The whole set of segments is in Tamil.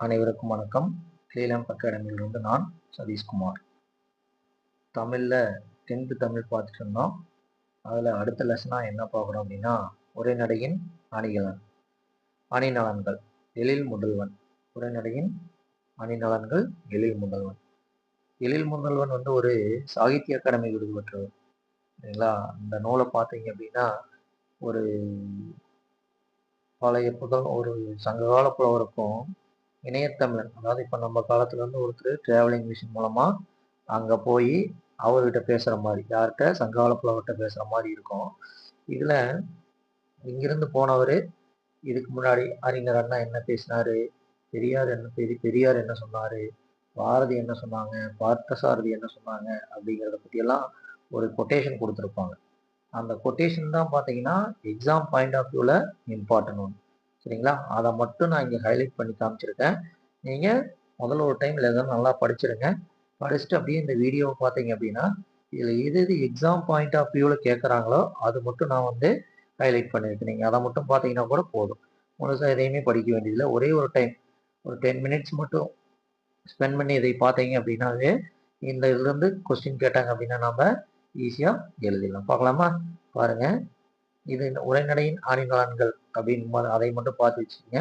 அனைவருக்கும் வணக்கம். கிளீலம் அகாடமியிலிருந்து நான் சதீஷ்குமார். தமிழில் டென்த்து தமிழ் பார்த்துட்டு இருந்தோம். அதில் அடுத்த லெசனாக என்ன பார்க்குறோம் அப்படின்னா உரைநடையின் அணிகலன் அணிநலன்கள் எழில் முதல்வன். உரைநடையின் அணிநலன்கள் எழில் முதல்வன். எழில் முதல்வன் வந்து ஒரு சாகித்ய அகாடமி விருது பெற்றவர். சரிங்களா இந்த நூலை பார்த்தீங்க அப்படின்னா ஒரு பழைய புதல் ஒரு சங்ககால புலவருக்கும் இணையத்தமிழன் அதாவது இப்போ நம்ம காலத்துல இருந்து ஒருத்தர் டிராவலிங் மிஷின் மூலமா அங்க போய் அவர்கிட்ட பேசுற மாதிரி யார்கிட்ட? சங்ககால புலவர்கிட்ட பேசுற மாதிரி இருக்கும். இதுல இங்கிருந்து போனவர் இதுக்கு முன்னாடி அறிஞர் அண்ணா என்ன பேசினாரு பெரியார் என்ன பெரிய பெரியார் என்ன சொன்னாரு பாரதி என்ன சொன்னாங்க பார்த்தசாரதி என்ன சொன்னாங்க அப்படிங்கிறத பற்றியெல்லாம் ஒரு கொட்டேஷன் கொடுத்துருப்பாங்க. அந்த கொட்டேஷன் தான் பார்த்தீங்கன்னா எக்ஸாம் பாயிண்ட் ஆஃப் வியூவில் இம்பார்ட்டன்ட் ஒன்று சரிங்களா? அதை மட்டும் நான் இங்கே ஹைலைட் பண்ணி காமிச்சிருக்கேன். நீங்கள் முதல்ல ஒரு டைம் எதாவது நல்லா படிச்சிருங்க. படிச்சுட்டு அப்படியே இந்த வீடியோவை பார்த்தீங்க அப்படின்னா இதில் எது எது எக்ஸாம் பாயிண்ட் ஆஃப் வியூவில் கேட்குறாங்களோ அது மட்டும் நான் வந்து ஹைலைட் பண்ணியிருக்கேன் நீங்கள் அதை மட்டும் பார்த்தீங்கன்னா கூட போதும். முழுசாக எதையுமே படிக்க வேண்டியதில்லை. ஒரே ஒரு டைம் ஒரு டென் மினிட்ஸ் மட்டும் ஸ்பெண்ட் பண்ணி இதை பார்த்தீங்க அப்படின்னாவே இந்த இதுலேருந்து கொஸ்டின் கேட்டாங்க அப்படின்னா நம்ம ஈஸியாக எழுதிடலாம். பார்க்கலாமா? பாருங்கள் இது உரைநடையின் ஆணிநலன்கள் அப்படின்னு அதை மட்டும் பார்த்து வச்சுக்கோங்க.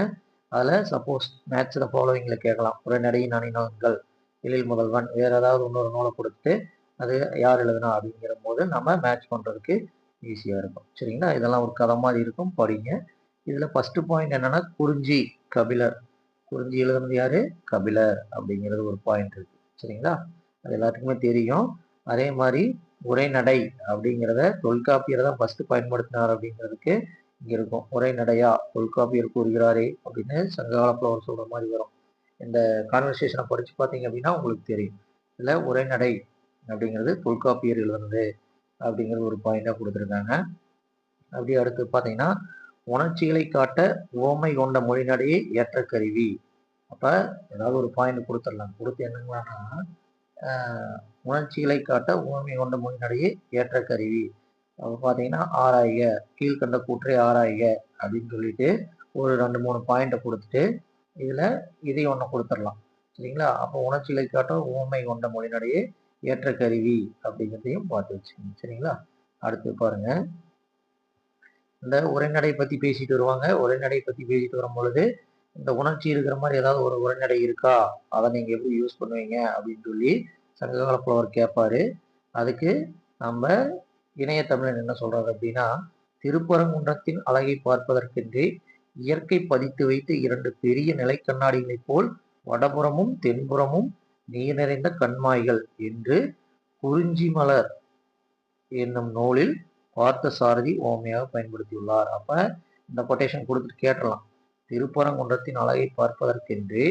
அதில் சப்போஸ் மேட்ச்சில் ஃபாலோவிங்கில் கேட்கலாம். உரைநடையின் அணிநலன்கள் எழில் முதல்வன் வேற ஏதாவது இன்னொரு நூலை கொடுத்து அது யார் எழுதுனா அப்படிங்கிற போது நம்ம மேட்ச் பண்ணுறதுக்கு ஈஸியாக இருக்கும். சரிங்களா? இதெல்லாம் ஒரு கதை மாதிரி இருக்கும். படிங்க. இதில் ஃபஸ்ட்டு பாயிண்ட் என்னன்னா குறிஞ்சி கபிலர். குறிஞ்சி எழுதுனது யார்? கபிலர் அப்படிங்கிறது ஒரு பாயிண்ட் இருக்குது சரிங்களா? அது எல்லாத்துக்குமே தெரியும். அதே மாதிரி உரைநடை அப்படிங்கிறத தொல்காப்பியர் தான் ஃபர்ஸ்ட் பயன்படுத்தினார் அப்படிங்கிறதுக்கு இங்க இருக்கும். உரைநடையா? தொல்காப்பியர் கூறுகிறாரே அப்படின்னு சங்ககால புலவர் சொல்ற மாதிரி வரும். இந்த கான்வர்சேஷனை படிச்சு பார்த்தீங்க அப்படின்னா உங்களுக்கு தெரியும். இதில் உரைநடை அப்படிங்கிறது தொல்காப்பியர் எழுதுனது அப்படிங்கிறது ஒரு பாயிண்டாக கொடுத்துருக்காங்க. அப்படி அடுத்து பார்த்தீங்கன்னா உணர்ச்சிகளை காட்ட ஓமை கொண்ட மொழிநடையை ஏற்ற கருவி. அப்போ ஏதாவது ஒரு பாயிண்ட் கொடுத்துடலாம். கொடுத்து என்னங்களான்னா உணர்ச்சிகளை காட்ட உண்மை கொண்ட மொழிநடையை ஏற்ற கருவி. அப்போ பார்த்தீங்கன்னா ஆராய்க கீழ்கண்ட கூற்றை ஆராய்க அப்படின்னு சொல்லிட்டு ஒரு ரெண்டு மூணு பாயிண்ட்டை கொடுத்துட்டு இதில் இதை ஒன்று கொடுத்துடலாம். சரிங்களா? அப்போ உணர்ச்சிகளை காட்ட ஊமை கொண்ட மொழிநடையை ஏற்ற கருவி அப்படிங்கிறதையும் பார்த்து வச்சுக்கோங்க. சரிங்களா? அடுத்து பாருங்க. இந்த உரைநடை பற்றி பேசிட்டு வருவாங்க. உரைநடை பற்றி பேசிட்டு வரும் பொழுது இந்த உணர்ச்சி இருக்கிற மாதிரி ஏதாவது ஒரு உரைநடை இருக்கா? அதை நீங்கள் எப்படி யூஸ் பண்ணுவீங்க? அப்படின்னு சொல்லி சங்ககால புலவர் கேட்பாரு அதுக்கு நம்ம இணைய தமிழன் என்ன சொல்றாரு அப்படின்னா திருப்பரங்குன்றத்தின் அழகை பார்ப்பதற்கென்றே இயற்கை பதித்து வைத்து இரண்டு பெரிய நிலை கண்ணாடிகளைப் போல் வடபுறமும் தென்புறமும் நீர் நிறைந்த கண்மாய்கள் என்று குறிஞ்சி மலர் என்னும் நூலில் பார்த்த சாரதி ஓமையாக பயன்படுத்தியுள்ளார். அப்ப இந்த கொட்டேஷன் கொடுத்துட்டு கேட்டலாம். திருப்பரங்குன்றத்தின் அழகை பார்ப்பதற்கென்று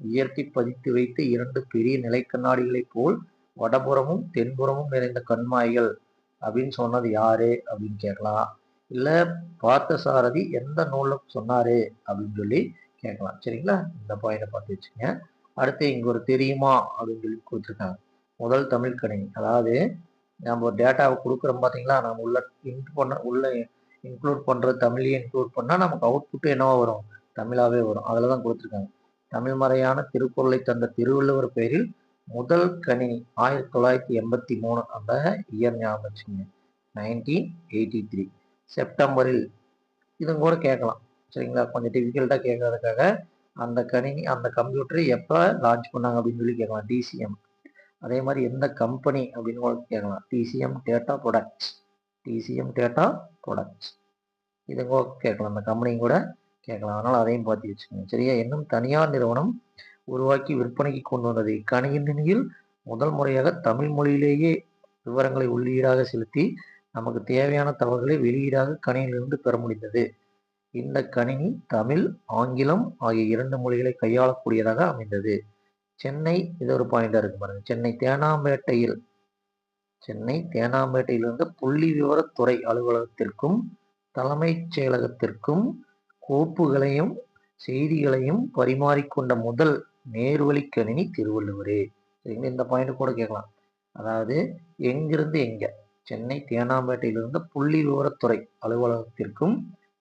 இயற்கை பதித்து வைத்து இரண்டு பெரிய நிலைக்கண்ணாடிகளைப் போல் வடபுறமும் தென்புறமும் நிறைந்த கண்மாய்கள். அப்படின்னு சொன்னது யாரு? அப்படின்னு கேட்கலாம். இல்லை பார்த்த சாரதி எந்த நூலில் சொன்னாரு? அப்படின்னு சொல்லி கேட்கலாம். சரிங்களா? இந்த பாயிண்டை பார்த்து வச்சுங்க. அடுத்து இங்கே ஒரு தெரியுமா? அப்படின்னு சொல்லி கொடுத்துருக்காங்க. முதல் தமிழ் கணினி. அதாவது நம்ம ஒரு டேட்டாவை கொடுக்குறோம் பார்த்தீங்களா நம்ம உள்ள இன்ட் பண்ண உள்ள இன்க்ளூட் பண்ணுற தமிழையும் இன்க்ளூட் பண்ணால் நமக்கு அவுட்புட்டு என்னவோ வரும்? தமிழாகவே வரும். அதில் தான் கொடுத்துருக்காங்க. தமிழ்மறையான திருக்குறளை தந்த திருவள்ளுவர் பெயரில் முதல் கணினி ஆயிரத்தி தொள்ளாயிரத்தி எண்பத்தி மூணு அந்த இயர் ஞாபகம் வச்சுங்க. நைன்டீன் எயிட்டி த்ரீ செப்டம்பரில் இதுவும் கூட கேட்கலாம். சரிங்களா? கொஞ்சம் டிஃபிகல்ட்டாக கேட்கறதுக்காக அந்த கணினி அந்த கம்ப்யூட்டரை எப்போ லான்ச் பண்ணாங்க அப்படின்னு சொல்லி கேட்கலாம். டிசிஎம் அதே மாதிரி எந்த கம்பெனி அப்படின்னு கூட கேட்கலாம். DCM data products DCM data products இது கூட கேட்கலாம். அந்த கம்பெனியும் கூட கேட்கலாம். அதனால் அதையும் பார்த்து வச்சுக்கோங்க சரியா? இன்னும் தனியார் நிறுவனம் உருவாக்கி விற்பனைக்கு கொண்டு வந்தது. இக்கணினியில் முதல் முறையாக தமிழ் மொழியிலேயே விவரங்களை உள்ளீடாக செலுத்தி நமக்கு தேவையான தகவல்களை வெளியீடாக கணினியிலிருந்து பெற முடிந்தது. இந்த கணினி தமிழ் ஆங்கிலம் ஆகிய இரண்டு மொழிகளை கையாளக்கூடியதாக அமைந்தது. சென்னை இது ஒரு பாயிண்டா இருக்கு பாருங்க. சென்னை தேனாம்பேட்டையில் சென்னை தேனாம்பேட்டையிலிருந்து புள்ளி விவரத்துறை அலுவலகத்திற்கும் தலைமைச் செயலகத்திற்கும் கோப்புகளையும் செய்திகளையும் பரிமாறிக்கொண்ட முதல் நேர்வழி கணினி திருவள்ளுவரே. சரிங்களா? இந்த பாயிண்ட் கூட கேட்கலாம். அதாவது எங்கிருந்து எங்க? சென்னை தேனாம்பேட்டையிலிருந்து புள்ளி விவரத்துறை அலுவலகத்திற்கும்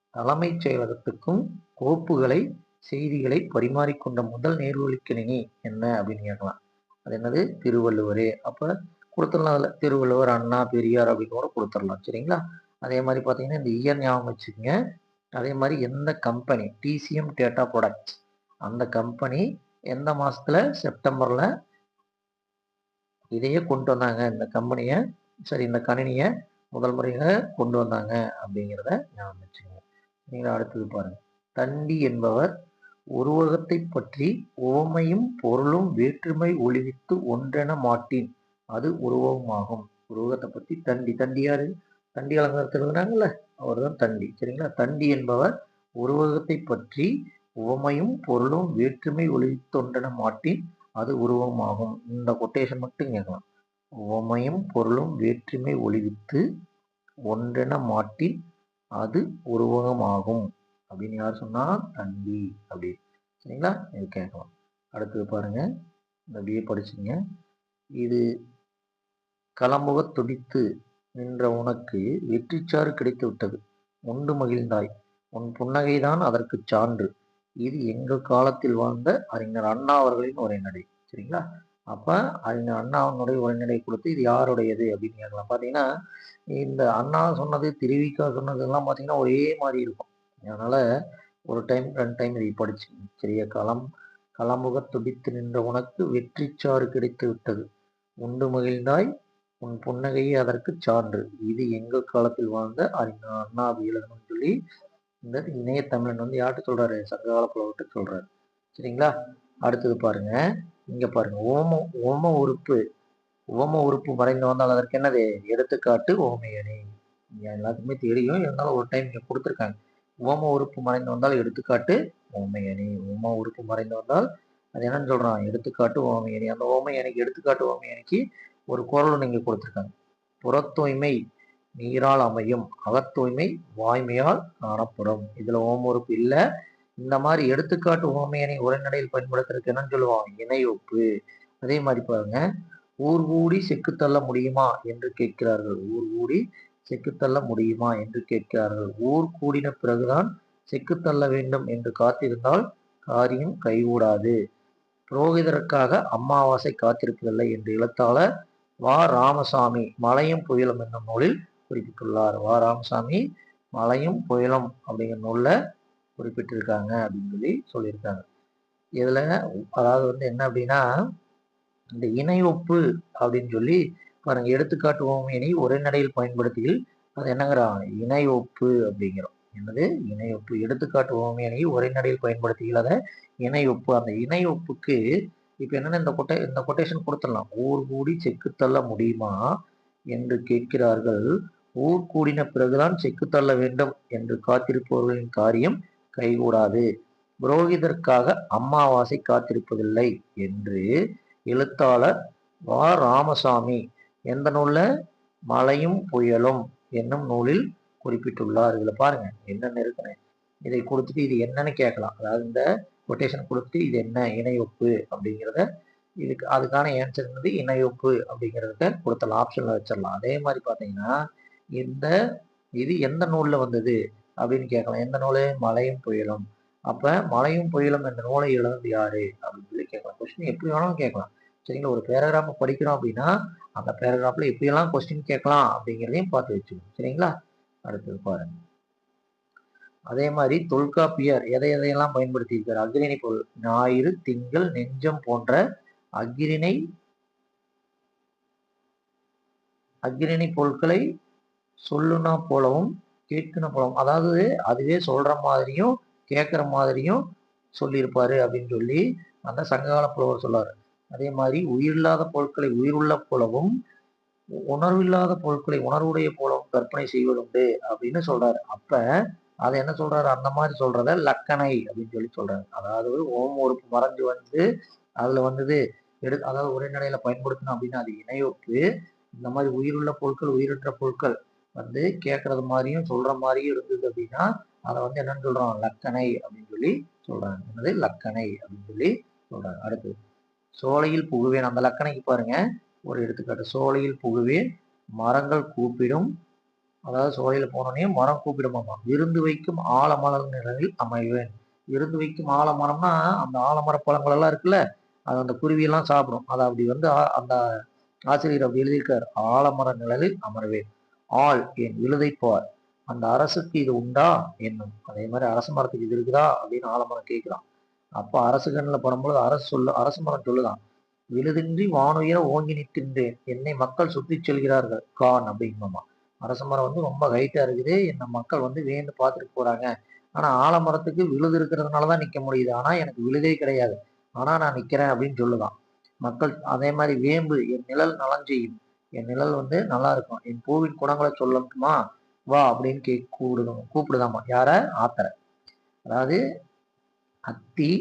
தலைமைச் செயலகத்துக்கும் கோப்புகளை செய்திகளை பரிமாறிக்கொண்ட முதல் நேர்வழிக்கணினி என்ன அப்படின்னு கேட்கலாம். அது என்னது? திருவள்ளுவரே. அப்ப கொடுத்துடலாம் அதில். திருவள்ளுவர் அண்ணா பெரியார் அப்படின்னு கூட கொடுத்துடலாம். சரிங்களா? அதே மாதிரி பார்த்தீங்கன்னா இந்த இயர் ஞாபகம் வச்சுக்கோங்க. அதே மாதிரி எந்த கம்பெனி டிசிஎம் டேட்டா ப்ராடக்ட்ஸ் அந்த கம்பெனி எந்த மாதத்தில் செப்டம்பரில் இதையே கொண்டு வந்தாங்க. இந்த கம்பெனியை சரி இந்த கணினியை முதல் முறையாக கொண்டு வந்தாங்க அப்படிங்கிறத ஞாபகம் வச்சுக்கோங்க நீங்கள் அடுத்தது பாருங்கள் தண்டி என்பவர் உருவகத்தை பற்றி உவமையும் பொருளும் வேற்றுமை ஒளிவித்து ஒன்றென மாட்டின். அது உருவகமாகும் உருவகத்தை பற்றி தண்டி தண்டி யாரு? தண்டி அலங்காரத்தில் இருக்கிறாங்கல்ல அவர் தான் தண்டி சரிங்களா? தண்டி என்பவர் உருவகத்தை பற்றி உவமையும் பொருளும் வேற்றுமை ஒளிவித்தொன்றென மாட்டின் அது உருவமாகும். இந்த கொட்டேஷன் மட்டும் கேட்கலாம். உவமையும் பொருளும் வேற்றுமை ஒளிவித்து ஒன்றென மாட்டின் அது உருவகமாகும். அப்படின்னு யார் சொன்னா? தண்டி அப்படி. சரிங்களா? இது கேட்கலாம். அடுத்தது பாருங்க. இந்த பிஏ படிச்சுங்க. இது களமுக துடித்து நின்ற உனக்கு வெற்றிச்சாறு கிடைத்து விட்டது உண்டு மகிழ்ந்தாய். உன் புன்னகைதான் அதற்கு சான்று. இது எங்கள் காலத்தில் வாழ்ந்த அறிஞர் அண்ணா அவர்களின் உரைநடை. சரிங்களா? அப்போ அறிஞர் அண்ணா அவனுடைய உரைநடை கொடுத்து இது யாருடையது அப்படின்னு கேட்கலாம். பார்த்தீங்கன்னா இந்த அண்ணா சொன்னது திருவிக்கா சொன்னதெல்லாம் பார்த்தீங்கன்னா ஒரே மாதிரி இருக்கும். அதனால் ஒரு டைம் ரெண்டு டைம் இதை படிச்சு. சரியா களம் களமுக துடித்து நின்ற உனக்கு வெற்றிச்சாறு கிடைத்து விட்டது உண்டு மகிழ்ந்தாய் உன் புன்னகையே அதற்கு சான்று. இது எங்கள் காலத்தில் வாழ்ந்த அறிஞர் அண்ணா எழுதணும்னு சொல்லி இந்த இணைய தமிழன் வந்து யார்கிட்ட சொல்றாரு? சங்ககால புலவர்கிட்ட சொல்றாரு. சரிங்களா? அடுத்தது பாருங்க. இங்க பாருங்க. ஓம ஓம உறுப்பு. ஓம உறுப்பு மறைந்து வந்தால் அதற்கு என்னது? எடுத்துக்காட்டு ஓமையணி எல்லாத்துக்குமே தெரியும். இருந்தாலும் ஒரு டைம் இங்க கொடுத்துருக்காங்க. ஓம உறுப்பு மறைந்து வந்தால் எடுத்துக்காட்டு ஓமையணி ஓம உறுப்பு மறைந்து வந்தால் அது என்னன்னு சொல்றான்? எடுத்துக்காட்டு ஓமையணி அந்த ஓமையணிக்கு எடுத்துக்காட்டு ஓமையணிக்கு ஒரு குரல் நீங்கள் கொடுத்துருக்காங்க. புறத்தூய்மை நீரால் அமையும். அகத்தூய்மை வாய்மையால் காணப்படும். இதுல ஓமுறுப்பு இல்லை. இந்த மாதிரி எடுத்துக்காட்டு ஓமையனை உரைநடையில் பயன்படுத்துறதுக்கு என்னன்னு சொல்லுவோம் இணை அதே மாதிரி பாருங்க. ஊர் கூடி செக்கு தள்ள முடியுமா என்று கேட்கிறார்கள். ஊர் கூடி செக்கு தள்ள முடியுமா என்று கேட்கிறார்கள். ஊர் கூடின பிறகுதான் செக்கு தள்ள வேண்டும் என்று காத்திருந்தால் காரியம் கைகூடாது. புரோகிதருக்காக அமாவாசை காத்திருப்பதில்லை என்று எழுத்தாளர் வா ராமசாமி மலையும் புயலும் என்னும் நூலில் குறிப்பிட்டுள்ளார். வா ராமசாமி மலையும் புயலும் அப்படிங்கிற நூலில் குறிப்பிட்டிருக்காங்க அப்படின்னு சொல்லி சொல்லியிருக்காங்க. இதில் அதாவது வந்து என்ன அப்படின்னா இந்த இணை ஒப்பு அப்படின்னு சொல்லி பாருங்க எடுத்துக்காட்டு ஒரே உரைநடையில் பயன்படுத்தியில் அது என்னங்கிறான் இணை ஒப்பு அப்படிங்கிறோம். என்னது? இணை ஒப்பு. எடுத்துக்காட்டு ஓமையினை உரைநடையில் பயன்படுத்தியில் அதை இணை ஒப்பு. அந்த இணை ஒப்புக்கு இப்போ என்னென்ன இந்த கொட்டே இந்த கொட்டேஷன் கொடுத்துடலாம். ஊர் கூடி செக்கு தள்ள முடியுமா என்று கேட்கிறார்கள். ஊர் கூடின பிறகுதான் செக்கு தள்ள வேண்டும் என்று காத்திருப்பவர்களின் காரியம் கைகூடாது. புரோகிதற்காக அம்மாவாசை காத்திருப்பதில்லை என்று எழுத்தாளர் வா. ராமசாமி எந்த நூலில்? மழையும் புயலும் என்னும் நூலில் குறிப்பிட்டுள்ளார். இதில் பாருங்க என்னென்ன இருக்குன்னு. இதை கொடுத்துட்டு இது என்னன்னு கேட்கலாம். அதாவது இந்த கொட்டேஷன் கொடுத்து இது என்ன? இணையொப்பு அப்படிங்கிறத இதுக்கு அதுக்கான ஆன்சர் வந்து இணையொப்பு அப்படிங்கிறத கொடுத்தலாம் ஆப்ஷனில் வச்சிடலாம். அதே மாதிரி பார்த்தீங்கன்னா இந்த இது எந்த நூலில் வந்தது? அப்படின்னு கேட்கலாம். எந்த நூல்? மழையும் புயலும். அப்போ மழையும் புயலும் என்ற நூலை எழுந்தது யாரு? அப்படின்னு சொல்லி கேட்கலாம். கொஸ்டின் எப்படி வேணாலும் கேட்கலாம். சரிங்களா ஒரு பேராகிராஃப் படிக்கிறோம் அப்படின்னா அந்த பேராகிராஃபில் எப்படியெல்லாம் கொஸ்டின் கேட்கலாம் அப்படிங்கிறதையும் பார்த்து வச்சுக்கணும். சரிங்களா? அடுத்தது பாருங்கள் அதே மாதிரி தொல்காப்பியர் எதை எதையெல்லாம் பயன்படுத்தியிருக்கார்? அக்ரிணை பொருள் ஞாயிறு திங்கள் நெஞ்சம் போன்ற அக்ரிணை அக்ரிணை பொருட்களை சொல்லுனா போலவும் கேட்கணும் போலவும் அதாவது அதுவே சொல்ற மாதிரியும் கேட்குற மாதிரியும் சொல்லியிருப்பாரு அப்படின்னு சொல்லி அந்த சங்ககால புலவர் சொல்லார் அதே மாதிரி உயிரில்லாத பொருட்களை உயிருள்ள போலவும் உணர்வில்லாத பொருட்களை உணர்வுடைய போலவும் கற்பனை செய்வதுண்டு அப்படின்னு சொல்றாரு. அப்ப அதை என்ன சொல்றாரு? அந்த மாதிரி சொல்றத லக்கணை அப்படின்னு சொல்லி சொல்றாரு. அதாவது ஓம் உறுப்பு மறைஞ்சு வந்து அதுல வந்தது எடு அதாவது உரைநடையில பயன்படுத்தணும் அப்படின்னா அது இணையொப்பு இந்த மாதிரி உயிருள்ள பொருட்கள் உயிரற்ற பொருட்கள் வந்து கேட்கறது மாதிரியும் சொல்ற மாதிரியும் இருந்தது அப்படின்னா அதை வந்து என்னன்னு சொல்றோம்? லக்கணை அப்படின்னு சொல்லி சொல்றாங்க. என்னது? லக்கணை அப்படின்னு சொல்லி சொல்றாங்க. அடுத்து சோலையில் புகுவேன். அந்த லக்கணைக்கு பாருங்க. ஒரு எடுத்துக்காட்டு. சோலையில் புகுவேன். மரங்கள் கூப்பிடும். அதாவது சோலையில போனோடனே மரம் கூப்பிடுமாமா. விருந்து வைக்கும் ஆலமலர் நிழலில் அமைவேன். விருந்து வைக்கும் ஆலமரம்னா அந்த ஆலமர பழங்களெல்லாம் இருக்குல்ல அது அந்த குருவியெல்லாம் சாப்பிடும். அதை அப்படி வந்து அந்த ஆசிரியர் அப்படி எழுதியிருக்கார். ஆலமர நிழலில் அமர்வேன். ஆள் என் விழுதைப்பார் அந்த அரசுக்கு இது உண்டா? என்னும். அதே மாதிரி அரச மரத்துக்கு இது இருக்குதா? அப்படின்னு ஆலமரம் கேட்கிறான். அப்போ அரசு கண்ணில் படும்போது அரசு சொல்லு அரசு மரம் சொல்லுதான். விழுதின்றி வானுயர ஓங்கி நிற்கின்றேன். என்னை மக்கள் சுற்றி செல்கிறார்கள். கான் அப்படிங்கம்மா அரச மரம் வந்து ரொம்ப ஹைட்டாக இருக்குது. இந்த மக்கள் வந்து வேண்டு பார்த்துட்டு போகிறாங்க ஆனால் ஆலமரத்துக்கு விழுது இருக்கிறதுனால தான் நிற்க முடியுது. ஆனால் எனக்கு விழுதே கிடையாது. ஆனால் நான் நிற்கிறேன் அப்படின்னு சொல்லுதான். மக்கள் அதே மாதிரி வேம்பு என் நிழல் நலம் செய்யும். என் நிழல் வந்து நல்லா இருக்கும். என் பூவின் குணங்களை சொல்லட்டுமா? வா அப்படின்னு கே கூப்பிடுதான் கூப்பிடுதாமா? யார? ஆத்தரை. அதாவது அத்தி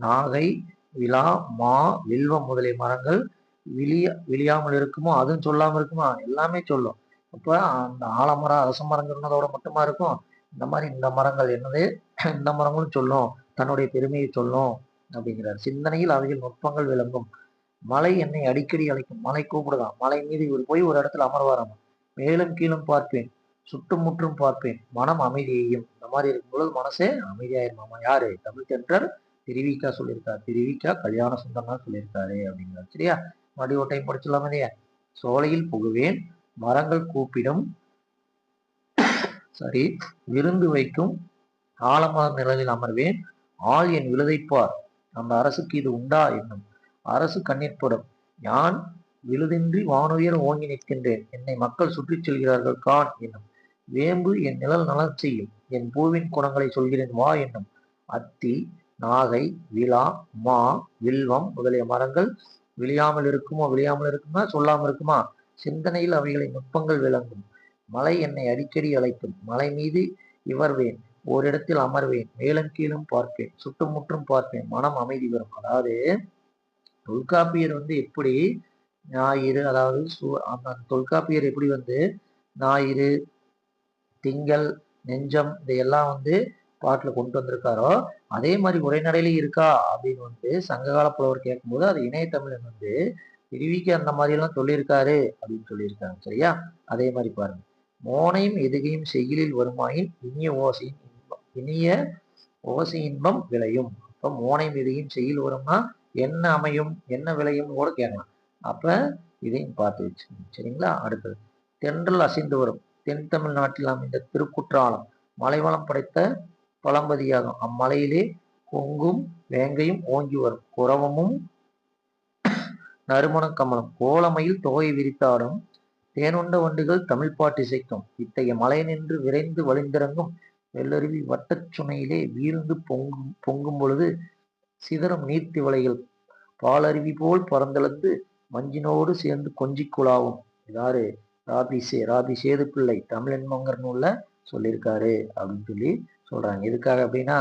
நாகை விழா மா வில்வம் முதலிய மரங்கள் விழிய விழியாமல் இருக்குமோ அதுவும் சொல்லாமல் இருக்குமா எல்லாமே சொல்லும். அப்ப அந்த ஆலமரம் அரச மரங்கிறதோட மட்டுமா இருக்கும்? இந்த மாதிரி இந்த மரங்கள் என்னது? இந்த மரங்களும் சொல்லும். தன்னுடைய பெருமையை சொல்லும் அப்படிங்கிறார். சிந்தனையில் அவையில் நுட்பங்கள் விளங்கும். மலை என்னை அடிக்கடி அழைக்கும். மலை கூப்பிடுதான். மலை மீது இவர் போய் ஒரு இடத்துல அமர்வாராம். மேலும் கீழும் பார்ப்பேன். சுற்றுமுற்றும் பார்ப்பேன். மனம் அமைதியையும். இந்த மாதிரி இருக்கும் பொழுது மனசே அமைதியாயிருமாமா யாரு? தமிழ் தென்றர் திருவிக்கா சொல்லியிருக்காரு. திருவிக்கா கல்யாண சுந்தரனா சொல்லியிருக்காரு அப்படிங்கிறார். சரியா? மறுபடியும் ஒரு டைம் படிச்சிடலாம் சோலையில் புகுவேன். மரங்கள் கூப்பிடும். சரி விருந்து வைக்கும். ஆழமான நிழலில் அமர்வேன். ஆள் என் விழுதைப்பார் அந்த அரசுக்கு இது உண்டா என்னும். அரசு கண்ணீர்ப்படும் யான் விழுதின்றி வானுயர் ஓங்கி நிற்கின்றேன். என்னை மக்கள் சுற்றிச் செல்கிறார்கள் கான் என்னும். வேம்பு என் நிழல் நலம் செய்யும். என் பூவின் குணங்களை சொல்கிறேன் வா என்னும். அத்தி நாகை விழா மா வில்வம் முதலிய மரங்கள் விழியாமல் இருக்குமோ விழியாமல் இருக்குமா சொல்லாமல் இருக்குமா? சிந்தனையில் அவைகளின் நுட்பங்கள் விளங்கும். மலை என்னை அடிக்கடி அழைக்கும் மலை மீது இவர்வேன். ஓரிடத்தில் அமர்வேன். மேலும் கீழும் பார்ப்பேன். சுற்றுமுற்றும் பார்ப்பேன். மனம் அமைதி வரும். அதாவது தொல்காப்பியர் வந்து எப்படி ஞாயிறு அதாவது அந்த தொல்காப்பியர் எப்படி வந்து ஞாயிறு திங்கள் நெஞ்சம் இதையெல்லாம் வந்து பாட்டில் கொண்டு வந்திருக்காரோ அதே மாதிரி உரைநடையில இருக்கா அப்படின்னு வந்து சங்ககால புலவர் கேட்கும்போது அது இணையத்தமிழன் வந்து திருவிக்கு அந்த மாதிரிலாம் சொல்லியிருக்காரு அப்படின்னு சொல்லியிருக்காங்க. சரியா? அதே மாதிரி பாருங்க. மோனையும் எதுகையும் செய்யலில் வருமாயின் இனிய ஓசையின் இன்பம். இனிய ஓசை இன்பம் விளையும். அப்போ மோனையும் எதுகையும் செய்யல் வரும்னா என்ன அமையும்? என்ன விளையும் கூட கேட்கலாம். அப்போ இதையும் பார்த்து வச்சு சரிங்களா? அடுத்தது. தென்றல் அசைந்து வரும். தென் தமிழ்நாட்டில் அமைந்த திருக்குற்றாலம். மலைவளம் படைத்த பழம்பதியாகும். அம்மலையிலே கொங்கும் வேங்கையும் ஓங்கி வரும். குரவமும் நறுமணம் கமலம். கோலமையில் தொகை விரித்தாடும் தேனுண்ட வண்டுகள் தமிழ் பாட்டு இசைக்கும். இத்தகைய மலை நின்று விரைந்து வழிந்திறங்கும் வெள்ளருவி வட்டச் சுனையிலே வீழ்ந்து பொங்கும் பொங்கும் பொழுது சிதறும் நீர்த்தி வலைகள் பாலருவி போல் பறந்தளந்து மஞ்சினோடு சேர்ந்து கொஞ்சிக்குழாவும் யாரு ராபி சே ராபி சேது பிள்ளை தமிழன்மங்கர் நூல்ல சொல்லியிருக்காரு அப்படின்னு சொல்லி சொல்றாங்க. எதுக்காக அப்படின்னா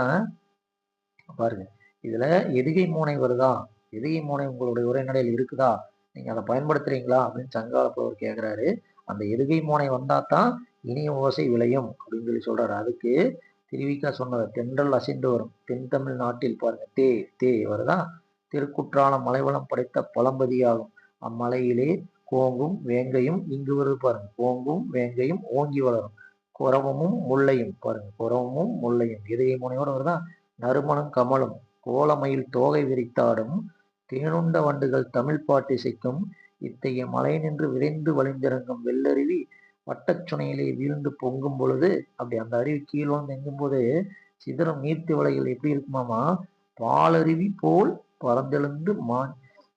பாருங்க இதுல எதுகை மூனை தான் எதுகை மூனை உங்களுடைய உரைநடையில் இருக்குதா? நீங்க அதை பயன்படுத்துறீங்களா? அப்படின்னு சங்காளப்பவர் புலவர் கேட்கிறாரு அந்த எதுகை மூனை வந்தா தான் இனிய ஓசை விளையும் அப்படின்னு சொல்லி சொல்றாரு. அதுக்கு திருவிக்கா சொன்னது தென்றல் அசைந்து வரும். தென் தமிழ் நாட்டில் பாருங்க தே தே வருதா? திருக்குற்றாலம் மலைவளம் படைத்த பழம்பதியாகும். அம்மலையிலே கோங்கும் வேங்கையும் இங்கு வருது பாருங்க. கோங்கும் வேங்கையும் ஓங்கி வளரும். குரவமும் முல்லையும் பாருங்க. குரவமும் முல்லையும். இதய முனையோட வருதா? நறுமணம் கமலும். கோலமையில் தோகை விரித்தாடும் தேனுண்ட வண்டுகள் தமிழ் பாட்டு இசைக்கும் இத்தகைய மலை நின்று விரைந்து வழிந்திறங்கும் வெள்ளருவி வட்டச்சுனையிலே வீழ்ந்து பொங்கும் பொழுது அப்படி அந்த அருவி கீழே எங்கும் போது சிதறும் நீர்த்தி வலைகள் எப்படி இருக்குமாமா? பாலருவி போல் பறந்தெழுந்து மா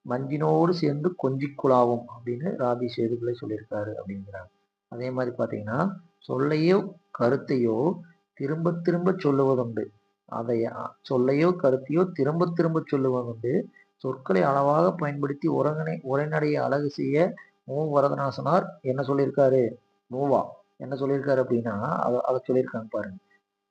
மஞ்சினோடு சேர்ந்து கொஞ்சி குழாவும் அப்படின்னு ராபி சேதுபிள்ளை சொல்லியிருக்காரு அப்படிங்கிறாங்க அதே மாதிரி பார்த்தீங்கன்னா சொல்லையோ கருத்தையோ திரும்ப திரும்ப சொல்லுவதுண்டு. அதை சொல்லையோ கருத்தையோ திரும்ப திரும்ப சொல்லுவதுண்டு. சொற்களை அளவாக பயன்படுத்தி உரங்கனை உரைநடையை அழகு செய்ய மூ. வரதநாசனார் என்ன சொல்லியிருக்காரு? மூவா. என்ன சொல்லியிருக்காரு அப்படின்னா அதை அதை சொல்லியிருக்காங்க பாருங்க.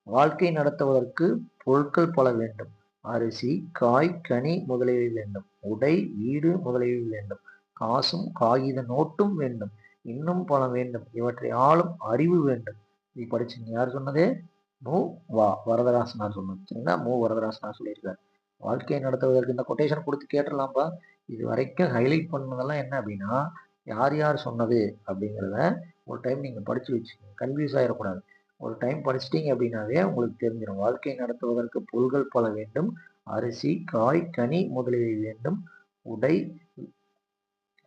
வாழ்க்கை நடத்துவதற்கு பொருட்கள் பல வேண்டும். அரிசி காய் கனி முதலியவை வேண்டும். உடை வீடு முதலியவை வேண்டும். காசும் காகித நோட்டும் வேண்டும். இன்னும் பல வேண்டும். இவற்றை ஆளும் அறிவு வேண்டும். இது படிச்சுங்க யார் சொன்னது? மு. வா வரதராசனார் சொன்னது. சரிங்களா? மு. வரதராசனார் சொல்லியிருக்காரு. வாழ்க்கையை நடத்துவதற்கு இந்த கொட்டேஷன் கொடுத்து கேட்டுடலாம்ப்பா இது வரைக்கும் ஹைலைட் பண்ணதெல்லாம் என்ன அப்படின்னா யார் யார் சொன்னது அப்படிங்கிறத ஒரு டைம் நீங்கள் படித்து வச்சுக்கோங்க. கன்ஃபியூஸ் ஆகிடக்கூடாது ஒரு டைம் படிச்சிட்டிங்க அப்படின்னாவே உங்களுக்கு தெரிஞ்சிடும் வாழ்க்கை நடத்துவதற்கு பொருள்கள் பல வேண்டும். அரிசி காய் கனி முதலியவை வேண்டும். உடை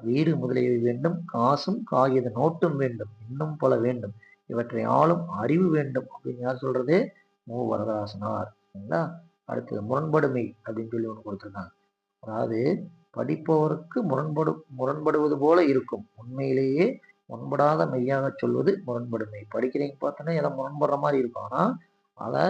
வீடு முதலியவை வேண்டும். காசும் காகித நோட்டும் வேண்டும். இன்னும் பல வேண்டும். இவற்றை ஆளும் அறிவு வேண்டும் அப்படின்னு யார் சொல்றது? மு. வரதராசனார். சரிங்களா? அடுத்தது முரண்படுமை அப்படின்னு சொல்லி ஒன்று கொடுத்துருக்காங்க. அதாவது படிப்பவருக்கு முரண்படு முரண்படுவது போல இருக்கும். உண்மையிலேயே முன்படாத மெய்யாக சொல்வது முரண்படுமை. படிக்கிறீங்க பார்த்தோன்னா எதை முரண்படுற மாதிரி இருக்கும். ஆனால் அதை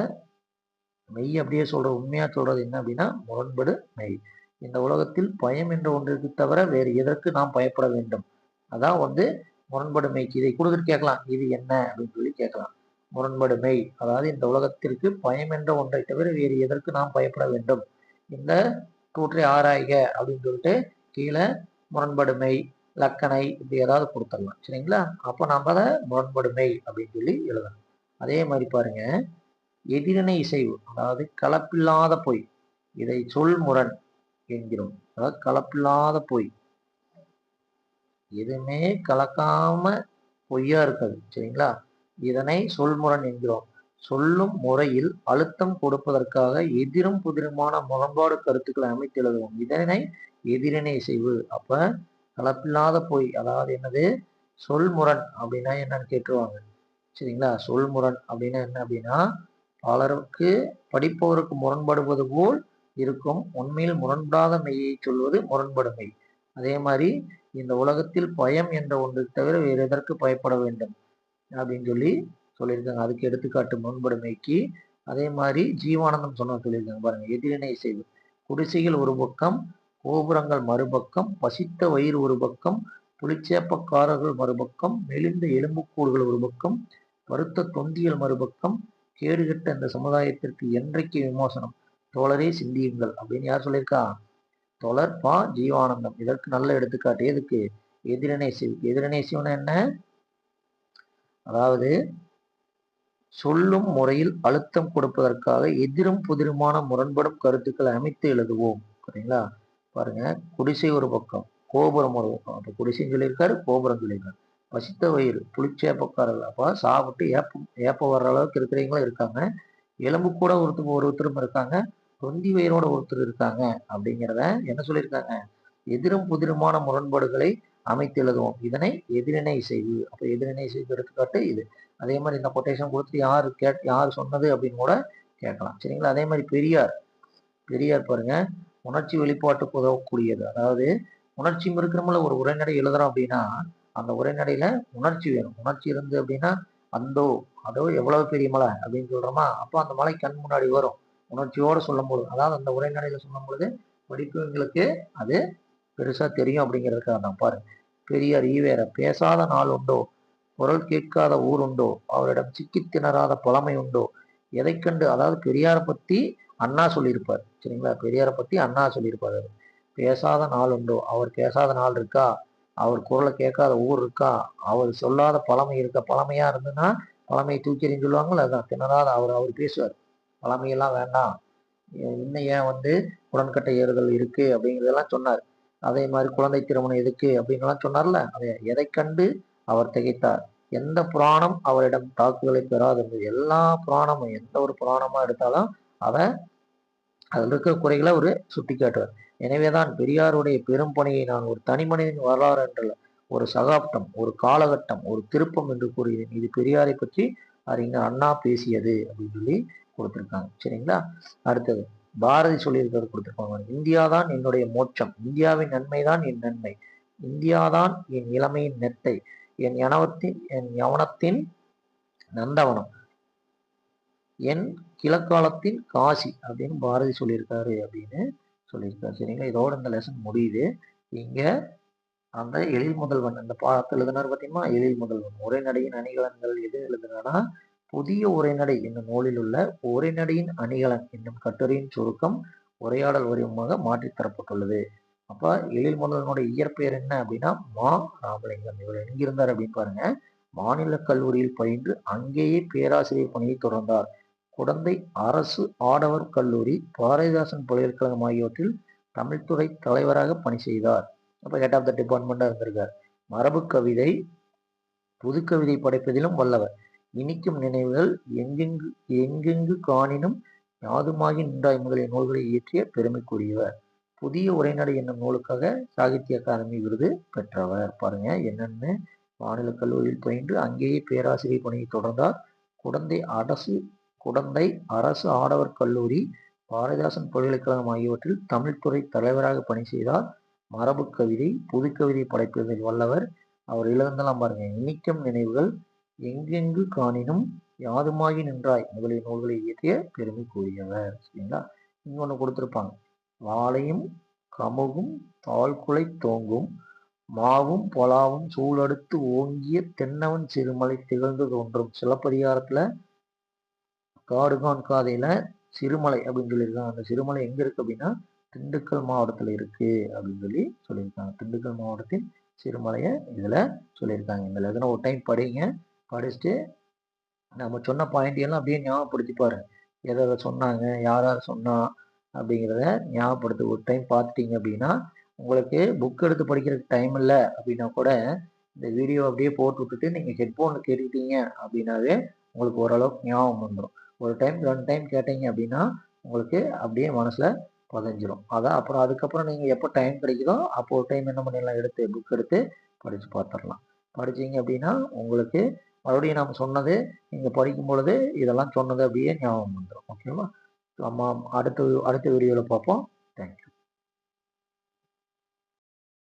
மெய் அப்படியே சொல்ற உண்மையா சொல்றது என்ன அப்படின்னா முரண்படு மெய் இந்த உலகத்தில் பயம் என்ற ஒன்றிற்கு தவிர வேறு எதற்கு நாம் பயப்பட வேண்டும்? அதான் வந்து முரண்படுமைக்கு இதை கொடுத்துட்டு கேட்கலாம். இது என்ன அப்படின்னு சொல்லி கேட்கலாம். முரண்படுமை அதாவது இந்த உலகத்திற்கு பயம் என்ற ஒன்றை தவிர வேறு எதற்கு நாம் பயப்பட வேண்டும்? இந்த கூற்றை ஆராய்க அப்படின்னு சொல்லிட்டு கீழே முரண்படுமை லக்கணை இப்படி ஏதாவது கொடுத்துடலாம். சரிங்களா? அப்போ நம்ம அதை முரண்படுமை அப்படின்னு சொல்லி எழுதணும். அதே மாதிரி பாருங்க. எதிரினை இசைவு அதாவது கலப்பில்லாத பொய் இதை சொல் முரண் என்கிறோம். அதாவது கலப்பில்லாத பொய். எதுவுமே கலக்காம பொய்யா இருக்காது. சரிங்களா? இதனை சொல்முரண் என்கிறோம். சொல்லும் முறையில் அழுத்தம் கொடுப்பதற்காக எதிரும் புதிருமான முரண்பாடு கருத்துக்களை அமைத்து எழுதுவோம். இதனை எதிரினை செய்வு. அப்ப கலப்பில்லாத பொய் அதாவது என்னது? சொல்முரண் அப்படின்னா என்னன்னு கேட்டுருவாங்க. சரிங்களா? சொல்முரண் அப்படின்னா என்ன அப்படின்னா பலருக்கு படிப்பவருக்கு முரண்படுவது போல் இருக்கும். உண்மையில் முரண்படாத மெய்யை சொல்வது முரண்படுமை அதே மாதிரி இந்த உலகத்தில் பயம் என்ற ஒன்று தவிர வேறு எதற்கு பயப்பட வேண்டும்? அப்படின்னு சொல்லி சொல்லியிருக்காங்க. அதுக்கு எடுத்துக்காட்டு முன்படுமைக்கு. அதே மாதிரி ஜீவானந்தம் சொன்ன சொல்லியிருக்காங்க பாருங்க. எதிரினை செய்து. குடிசைகள் ஒரு பக்கம் கோபுரங்கள் மறுபக்கம் பசித்த வயிறு ஒரு பக்கம் புலிச்சேப்பக்காரர்கள் மறுபக்கம் மெலிந்த எலும்புக்கூடுகள் ஒரு பக்கம் பருத்த தொந்தியல் மறுபக்கம் கேடுகட்ட இந்த சமுதாயத்திற்கு என்றைக்கு விமோசனம்? தோழரே சிந்தியுங்கள் அப்படின்னு யார் சொல்லியிருக்கா? தோழர் பா. ஜீவானந்தம். இதற்கு நல்ல எடுத்துக்காட்டு. எதுக்கு? எதிரினை சிவ் எதிரினை சிவன் என்ன? அதாவது சொல்லும் முறையில் அழுத்தம் கொடுப்பதற்காக எதிரும் புதிருமான முரண்படும் கருத்துக்களை அமைத்து எழுதுவோம். சரிங்களா பாருங்க. குடிசை ஒரு பக்கம் கோபுரம் ஒரு பக்கம். அப்போ குடிசைன்னு சொல்லியிருக்காரு கோபுரம் சொல்லியிருக்காரு. பசித்த வயிறு புளிச்சேப்பக்காரர்கள் அப்போ சாப்பிட்டு ஏப்பம் ஏப்ப வர்ற அளவுக்கு இருக்கிறவங்களும் இருக்காங்க. எலும்பு கூட ஒருத்தர் ஒருத்தரும் இருக்காங்க. தொந்தி வயிறோட ஒருத்தர் இருக்காங்க அப்படிங்கிறத என்ன சொல்லியிருக்காங்க? எதிரும் புதிருமான முரண்பாடுகளை அமைத்து எழுதுவோம் இதனை எதிரினை செய்வு அப்போ எதிரினை செய்வு எடுத்துக்காட்டு இது. அதே மாதிரி இந்த கொட்டேஷன் கொடுத்து யார் கேட் யார் சொன்னது அப்படின்னு கூட கேட்கலாம். சரிங்களா? அதே மாதிரி பெரியார். பெரியார் பாருங்க. உணர்ச்சி வெளிப்பாட்டுக்கு உதவக்கூடியது. அதாவது உணர்ச்சி இருக்கிறமல ஒரு உரைநடை எழுதுறோம் அப்படின்னா அந்த உரைநடையில உணர்ச்சி வேணும். உணர்ச்சி இருந்து அப்படின்னா அந்தோ அதோ எவ்வளவு பெரிய மலை அப்படின்னு சொல்றோமா? அப்போ அந்த மலை கண் முன்னாடி வரும். உணர்ச்சியோடு சொல்லும் பொழுது அதாவது அந்த உரைநடையில சொல்லும் பொழுது படிப்பவங்களுக்கு அது பெருசா தெரியும் அப்படிங்கிறதுக்காக தான். பாருங்க. பெரியார் ஈவேர பேசாத நாள் உண்டோ? குரல் கேட்காத ஊர் உண்டோ? அவரிடம் சிக்கி திணறாத பழமை உண்டோ? எதை கண்டு? அதாவது பெரியாரை பத்தி அண்ணா சொல்லியிருப்பார். சரிங்களா? பெரியாரை பத்தி அண்ணா சொல்லியிருப்பார் பேசாத நாள் உண்டோ? அவர் பேசாத நாள் இருக்கா? அவர் குரலை கேட்காத ஊர் இருக்கா? அவர் சொல்லாத பழமை இருக்க பழமையா இருந்ததுன்னா பழமையை தூக்கி எறின்னு அதுதான் திணறாத அவர் அவர் பேசுவார். பழமையெல்லாம் வேண்டாம். இன்னும் ஏன் வந்து உடன்கட்டை ஏறுதல் இருக்கு அப்படிங்கிறதெல்லாம் சொன்னார். அதே மாதிரி குழந்தை திருமணம் எதுக்கு அப்படின்லாம் சொன்னார்ல. அதை எதை கண்டு அவர் திகைத்தார். எந்த புராணம் அவரிடம் தாக்குதலை பெறாதிருந்தது எல்லா புராணமும் எந்த ஒரு புராணமா எடுத்தாலும் அதை அதில் இருக்கிற குறைகளை அவர் சுட்டி காட்டுவார் எனவேதான் பெரியாருடைய பெரும் பணியை நான் ஒரு தனி மனிதன் வரலாறு என்றல்ல ஒரு சகாப்தம் ஒரு காலகட்டம் ஒரு திருப்பம் என்று கூறுகிறேன். இது பெரியாரை பற்றி அறிஞர் அண்ணா பேசியது அப்படின்னு சொல்லி கொடுத்துருக்காங்க. சரிங்களா? அடுத்தது. பாரதி சொல்லியிருக்கிறது கொடுத்துருப்பாங்க இந்தியா தான் என்னுடைய மோட்சம். இந்தியாவின் நன்மை தான் என் நன்மை. இந்தியா தான் என் இளமையின் நெட்டை. என் யனவத்தின் என் யவனத்தின் நந்தவனம். என் கிழக்காலத்தின் காசி அப்படின்னு பாரதி சொல்லியிருக்காரு அப்படின்னு சொல்லியிருக்காரு. சரிங்களா? இதோட இந்த லெசன் முடியுது. இங்க அந்த எழில் முதல்வன் அந்த பாடத்தில் எழுதினார் பார்த்தீங்கன்னா எழில் முதல்வன். உரைநடையின் அணிகலன்கள் எது எழுதுனானா புதிய உரைநடை என்னும் நூலில் உள்ள உரைநடையின் அணிகலன் என்னும் கட்டுரையின் சுருக்கம் உரையாடல் வடிவமாக மாற்றி தரப்பட்டுள்ளது. அப்ப எழில் முதல்வனுடைய இயற்பெயர் என்ன அப்படின்னா மா ராமலிங்கம். இவர் எங்கிருந்தார் அப்படின்னு பாருங்க. மாநில கல்லூரியில் பயின்று அங்கேயே பேராசிரியர் பணியை தொடர்ந்தார். குடந்தை அரசு ஆடவர் கல்லூரி பாரதிதாசன் பல்கலைக்கழகம் ஆகியவற்றில் தமிழ்துறை தலைவராக பணி செய்தார். அப்போ ஹெட் ஆஃப் த டிபார்ட்மெண்ட்டாக இருந்திருக்கார். மரபு கவிதை புது கவிதை படைப்பதிலும் வல்லவர். இனிக்கும் நினைவுகள் எங்கெங்கு எங்கெங்கு காணினும் யாதுமாகி நின்றாய் முதலிய நூல்களை இயற்றிய பெருமைக்குரியவர். புதிய உரைநடை என்னும் நூலுக்காக சாகித்ய அகாதமி விருது பெற்றவர். பாருங்க என்னென்னு மாநில கல்லூரியில் பயின்று அங்கேயே பேராசிரியர் பணியை தொடர்ந்தார். குடந்தை அரசு குடந்தை அரசு ஆடவர் கல்லூரி பாரதிதாசன் பல்கலைக்கழகம் ஆகியவற்றில் தமிழ்துறை தலைவராக பணி செய்தார். மரபு கவிதை புது கவிதை படைப்பதில் வல்லவர். அவர் இழந்தெல்லாம் பாருங்க இனிக்கும் நினைவுகள் எங்கெங்கு காணினும் யாதுமாகி நின்றாய். முதலிய நூல்களை இயற்றிய பெருமை கூறியவர் சரிங்களா? இங்க ஒன்று கொடுத்துருப்பாங்க. வாழையும் கமுகும் தாழ்குலை தோங்கும் மாவும் பொலாவும் சூழடுத்து ஓங்கிய தென்னவன் சிறுமலை திகழ்ந்து தோன்றும் சிலப்பதிகாரத்துல காடுகான் காதையில சிறுமலை அப்படின்னு சொல்லியிருக்காங்க. அந்த சிறுமலை எங்க இருக்கு அப்படின்னா திண்டுக்கல் மாவட்டத்துல இருக்கு அப்படின்னு சொல்லி சொல்லியிருக்காங்க. திண்டுக்கல் மாவட்டத்தின் சிறுமலையை இதுல சொல்லியிருக்காங்க. இந்த லெசனை ஒரு டைம் படிங்க. படிச்சுட்டு நம்ம சொன்ன பாயிண்ட் எல்லாம் அப்படியே ஞாபகப்படுத்தி பாருங்க எதை எதை சொன்னாங்க யார் யார் சொன்னா அப்படிங்கிறத ஞாபகப்படுத்து. ஒரு டைம் பார்த்துட்டீங்க அப்படின்னா உங்களுக்கு புக் எடுத்து படிக்கிறதுக்கு டைம் இல்லை அப்படின்னா கூட இந்த வீடியோ அப்படியே போட்டு விட்டுட்டு நீங்கள் ஹெட்ஃபோனில் கேட்டுக்கிட்டீங்க அப்படின்னாவே உங்களுக்கு ஓரளவுக்கு ஞாபகம் வந்துடும் ஒரு டைம் ரெண்டு டைம் கேட்டீங்க அப்படின்னா உங்களுக்கு அப்படியே மனசில் பதிஞ்சிரும். அதான் அப்புறம் அதுக்கப்புறம் நீங்கள் எப்போ டைம் கிடைக்குதோ அப்போ ஒரு டைம் என்ன பண்ணிடலாம்? எடுத்து புக் எடுத்து படித்து பார்த்துடலாம். படிச்சீங்க அப்படின்னா உங்களுக்கு மறுபடியும் நாம் சொன்னது நீங்கள் படிக்கும் பொழுது இதெல்லாம் சொன்னது அப்படியே ஞாபகம் வந்துடும் ஓகேவா நம்ம அடுத்த அடுத்த வீடியோவில் பார்ப்போம். தேங்க்யூ